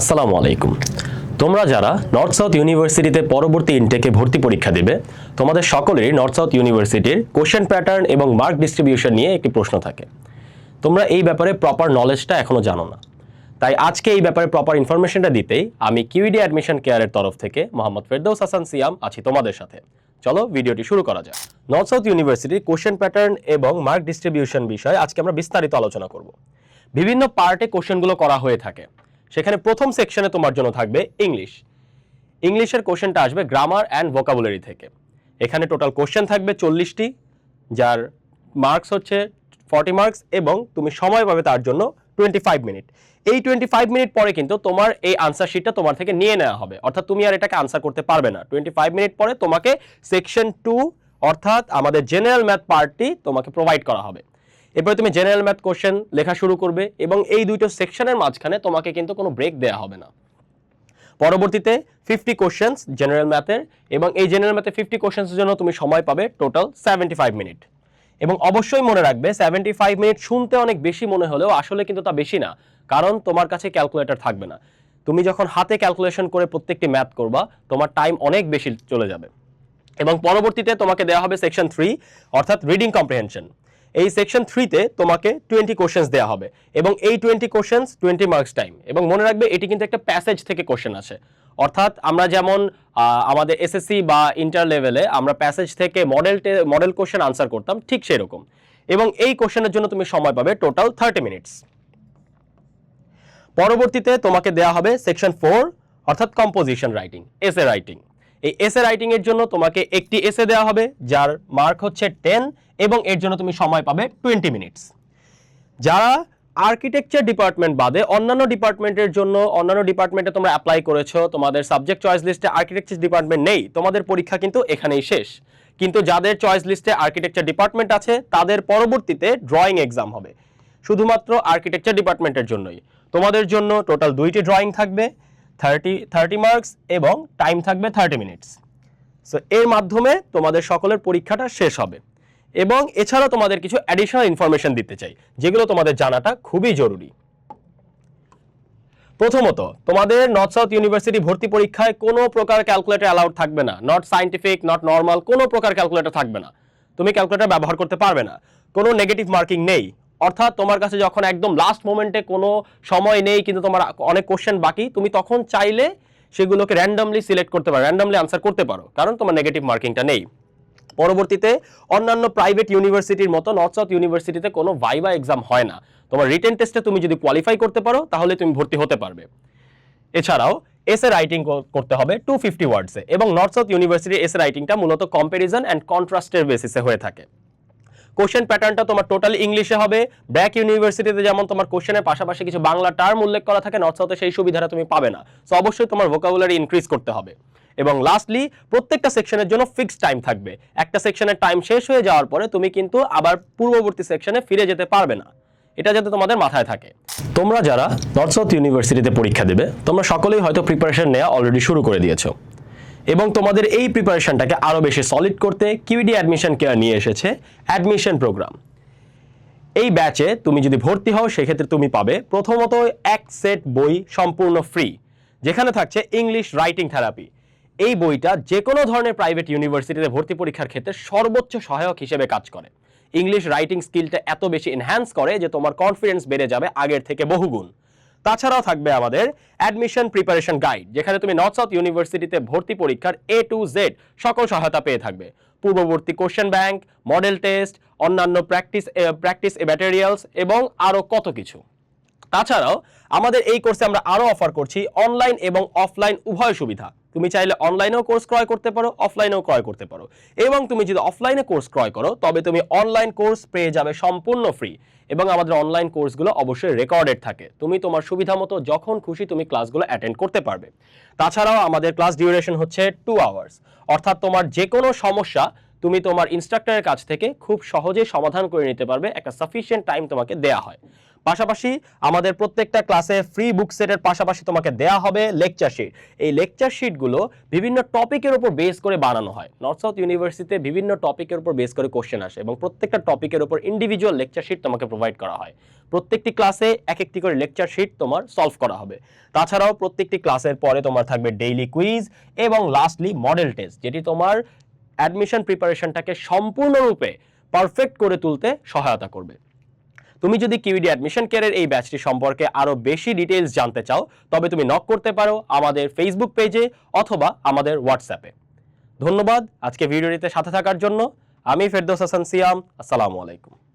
আসসালামু আলাইকুম। তোমরা যারা নর্থ সাউথ ইউনিভার্সিটিতে পরবর্তী ইনটেকে ভর্তি পরীক্ষা দেবে, তোমাদের সকলেরই নর্থ সাউথ ইউনিভার্সিটির কোশ্চেন প্যাটার্ন এবং মার্ক ডিস্ট্রিবিউশন নিয়ে একটি প্রশ্ন থাকে। তোমরা এই ব্যাপারে প্রপার নলেজটা এখনও জানো না। তাই আজকে এই ব্যাপারে প্রপার ইনফরমেশনটা দিতেই আমি কিউইডি অ্যাডমিশন কেয়ারের তরফ থেকে মোহাম্মদ ফেরদৌস হাসান সিয়াম আছি তোমাদের সাথে। চলো ভিডিওটি শুরু করা যাক। নর্থ সাউথ ইউনিভার্সিটির কোশ্চেন প্যাটার্ন এবং মার্ক ডিস্ট্রিবিউশন বিষয়ে আজকে আমরা বিস্তারিত আলোচনা করব। বিভিন্ন পার্টে কোশ্চেনগুলো করা হয়ে থাকে। সেখানে প্রথম সেকশনে তোমার জন্য থাকবে ইংলিশ ইংলিশের কোশ্চেনটা আসবে গ্রামার অ্যান্ড ভোকাবুলারি থেকে। এখানে টোটাল কোশ্চেন থাকবে চল্লিশটি, যার মার্কস হচ্ছে ফর্টি মার্কস এবং তুমি সময় পাবে তার জন্য টোয়েন্টি ফাইভ মিনিট এই টোয়েন্টি ফাইভ মিনিট পরে কিন্তু তোমার এই আনসার শিটটা তোমার থেকে নিয়ে নেওয়া হবে। অর্থাৎ তুমি আর এটাকে আনসার করতে পারবে না। টোয়েন্টি ফাইভ মিনিট পরে তোমাকে সেকশন টু অর্থাৎ আমাদের জেনারেল ম্যাথ পার্টটি তোমাকে প্রোভাইড করা হবে। এরপরে তুমি জেনারেল ম্যাথ কোশ্চেন লেখা শুরু করবে এবং এই দুইটো সেকশনের মাঝখানে তোমাকে কিন্তু কোনো ব্রেক দেওয়া হবে না। পরবর্তীতে ফিফটি কোশ্চেন্স জেনারেল ম্যাথের এবং এই জেনারেল ম্যাথে ফিফটি কোশ্চেন্সের জন্য তুমি সময় পাবে টোটাল সেভেন্টি ফাইভ মিনিট এবং অবশ্যই মনে রাখবে সেভেন্টি ফাইভ মিনিট শুনতে অনেক বেশি মনে হলেও আসলে কিন্তু তা বেশি না, কারণ তোমার কাছে ক্যালকুলেটর থাকবে না। তুমি যখন হাতে ক্যালকুলেশন করে প্রত্যেকটি ম্যাথ করবা, তোমার টাইম অনেক বেশি চলে যাবে। এবং পরবর্তীতে তোমাকে দেওয়া হবে সেকশন থ্রি অর্থাৎ রিডিং কম্প্রিহেনশন এই সেকশন থ্রিতে তোমাকে টোয়েন্টি কোশ্চেন্স দেওয়া হবে এবং এই twenty questions twenty marks time এবং মনে রাখবে, এটি কিন্তু একটা প্যাসেজ থেকে কোশ্চেন আসে। অর্থাৎ আমরা যেমন আমাদের এসএসসি বা ইন্টার লেভেলে আমরা প্যাসেজ থেকে মডেল মডেল কোশ্চেন আনসার করতাম, ঠিক সেরকম। এবং এই কোশ্চেনের জন্য তুমি সময় পাবে টোটাল থার্টি মিনিটস পরবর্তীতে তোমাকে দেওয়া হবে সেকশন ফোর অর্থাৎ কম্পোজিশন রাইটিং এসে রাইটিং এই এসে রাইটিং এর জন্য তোমাকে একটি এসে দেওয়া হবে, যার মার্ক হচ্ছে টেন এবং এর জন্য তুমি সময় পাবে টোয়েন্টি মিনিটস যারা আর্কিটেকচার ডিপার্টমেন্ট বাদে অন্যান্য ডিপার্টমেন্টের জন্য, অন্যান্য ডিপার্টমেন্টে তোমরা অ্যাপ্লাই করেছ, তোমাদের সাবজেক্ট চয়েস লিস্টে আর্কিটেকচার ডিপার্টমেন্ট নেই, তোমাদের পরীক্ষা কিন্তু এখানেই শেষ। কিন্তু যাদের চয়েস লিস্টে আর্কিটেকচার ডিপার্টমেন্ট আছে, তাদের পরবর্তীতে ড্রয়িং এক্সাম হবে। শুধুমাত্র আর্কিটেকচার ডিপার্টমেন্টের জন্যই। তোমাদের জন্য টোটাল দুইটি ড্রয়িং থাকবে। থার্টি থার্টি মার্কস এবং টাইম থাকবে থার্টি মিনিটস। সো এর মাধ্যমে তোমাদের সকলের পরীক্ষাটা শেষ হবে। এবং এছাড়া তোমাদের কিছু অ্যাডিশনাল ইনফরমেশন দিতে চাই, যেগুলো তোমাদের জানাটা খুবই জরুরি। প্রথমত, তোমাদের নর্থ সাউথ ইউনিভার্সিটি ভর্তি পরীক্ষায় কোনো প্রকার ক্যালকুলেটর অ্যালাউড থাকবে না। নট সাইন্টিফিক নট নর্মাল কোনো প্রকার ক্যালকুলেটর থাকবে না। তুমি ক্যালকুলেটর ব্যবহার করতে পারবে না। কোনো নেগেটিভ মার্কিং নেই। অর্থাৎ তোমার কাছে যখন একদম লাস্ট মোমেন্টে কোনো সময় নেই, কিন্তু তোমার অনেক কোশ্চেন বাকি, তুমি তখন চাইলে সেগুলোকে র্যান্ডামলি সিলেক্ট করতে পারো র্যান্ডামলি আনসার করতে পারো, কারণ তোমার নেগেটিভ মার্কিংটা নেই। পরবর্তীতে অন্যান্য প্রাইভেট ইউনিভার্সিটির মতো নর্থ সাউথ ইউনিভার্সিটিতে কোনো ভাইবা এক্সাম হয় না। তোমার রিটেন টেস্টে তুমি যদি কোয়ালিফাই করতে পারো, তাহলে তুমি ভর্তি হতে পারবে। এছাড়াও এসে রাইটিং করতে হবে টু ফিফটি ওয়ার্ডসে এবং নর্থ সাউথ ইউনিভার্সিটির এসে রাইটিংটা মূলত কম্প্যারিজন অ্যান্ড কন্ট্রাস্টের বেসিসে হয়ে থাকে। কোশ্চেন প্যাটার্নটা তোমার টোটাল ইংলিশে হবে। ব্র্যাক ইউনিভার্সিটিতে যেমন তোমার কোশ্চেনের পাশাপাশি কিছু বাংলা টার্ম উল্লেখ করা থাকে নর্থ সাউথে সেই সুবিধাটা তুমি পাবে না। সো অবশ্যই তোমার ভোকাবুলারি ইনক্রিজ করতে হবে। এবং লাস্টলি প্রত্যেকটা সেকশনের জন্য ফিক্সড টাইম থাকবে। একটা সেকশনের টাইম শেষ হয়ে যাওয়ার পরে তুমি কিন্তু আবার পূর্ববর্তী সেকশনে ফিরে যেতে পারবে না। এটা যাতে তোমাদের মাথায় থাকে। তোমরা যারা নর্থ সাউথ ইউনিভার্সিটিতে পরীক্ষা দেবে, তোমরা সকলেই হয়তো প্রিপারেশন নেওয়া অলরেডি শুরু করে দিয়েছ। এবং তোমাদের এই প্রিপারেশনটাকে আরও বেশি সলিড করতে কিউডি অ্যাডমিশন কেয়ার নিয়ে এসেছে অ্যাডমিশন প্রোগ্রাম এই ব্যাচে তুমি যদি ভর্তি হও, সেক্ষেত্রে তুমি পাবে প্রথমত এক সেট বই সম্পূর্ণ ফ্রি যেখানে থাকছে ইংলিশ রাইটিং থেরাপি এই বইটা যে কোনো ধরনের প্রাইভেট ইউনিভার্সিটিতে ভর্তি পরীক্ষার ক্ষেত্রে সর্বোচ্চ সহায়ক হিসেবে কাজ করে। ইংলিশ রাইটিং স্কিলটা এত বেশি এনহ্যান্স করে যে তোমার কনফিডেন্স বেড়ে যাবে আগের থেকে বহুগুণ। তাছাড়াও থাকবে আমাদের অ্যাডমিশন প্রিপারেশন গাইড যেখানে তুমি নর্থ সাউথ ইউনিভার্সিটিতে ভর্তি পরীক্ষার এ টু জেড সকল সহায়তা পেয়ে থাকবে। পূর্ববর্তী কোশ্চেন ব্যাংক মডেল টেস্ট অন্যান্য প্র্যাকটিস প্র্যাকটিস ম্যাটেরিয়ালস এবং আরও কত কিছু। তাছাড়াও আমাদের এই কোর্সে আমরা আরও অফার করছি অনলাইন এবং অফলাইন উভয় সুবিধা। তুমি চাইলে অনলাইনেও কোর্স ক্রয় করতে পারো অফলাইনেও ক্রয় করতে পারো। এবং তুমি যদি অফলাইনে কোর্স ক্রয় করো, তবে তুমি অনলাইন কোর্স পেয়ে যাবে সম্পূর্ণ ফ্রি এবং আমাদের অনলাইন কোর্সগুলো অবশ্যই রেকর্ডেড থাকে। তুমি তোমার সুবিধা মতো যখন খুশি তুমি ক্লাসগুলো অ্যাটেন্ড করতে পারবে। তাছাড়াও আমাদের ক্লাস ডিউরেশন হচ্ছে টু আওয়ার্স অর্থাৎ তোমার যে কোনো সমস্যা তুমি তোমার ইনস্ট্রাক্টরের কাছ থেকে খুব সহজে সমাধান করে নিতে পারবে। একটা সাফিসিয়েন্ট টাইম তোমাকে দেয়া হয়। পাশাপাশি আমাদের প্রত্যেকটা ক্লাসে ফ্রি বুক সেটের পাশাপাশি তোমাকে দেয়া হবে লেকচার শিট এই লেকচার শিটগুলো বিভিন্ন টপিকের উপর বেস করে বানানো হয়। নর্থ সাউথ ইউনিভার্সিটিতে বিভিন্ন টপিকের উপর বেস করে কোশ্চেন আসে এবং প্রত্যেকটা টপিকের উপর ইন্ডিভিজুয়াল লেকচার শিট তোমাকে প্রোভাইড করা হয়। প্রত্যেকটি ক্লাসে এক একটি করে লেকচার শিট তোমার সলভ করা হবে। তাছাড়াও প্রত্যেকটি ক্লাসের পরে তোমার থাকবে ডেইলি কুইজ এবং লাস্টলি মডেল টেস্ট যেটি তোমার অ্যাডমিশন প্রিপারেশনটাকে সম্পূর্ণরূপে পারফেক্ট করে তুলতে সহায়তা করবে। তুমি যদি কিউডি অ্যাডমিশন কেয়ারের এই ব্যাচটি সম্পর্কে আরও বেশি ডিটেলস জানতে চাও, তবে তুমি নক করতে পারো আমাদের ফেসবুক পেজে অথবা আমাদের হোয়াটসঅ্যাপে ধন্যবাদ আজকে ভিডিওটিতে সাথে থাকার জন্য। আমি ফেরদৌস হাসান সিয়াম, আসসালামু আলাইকুম।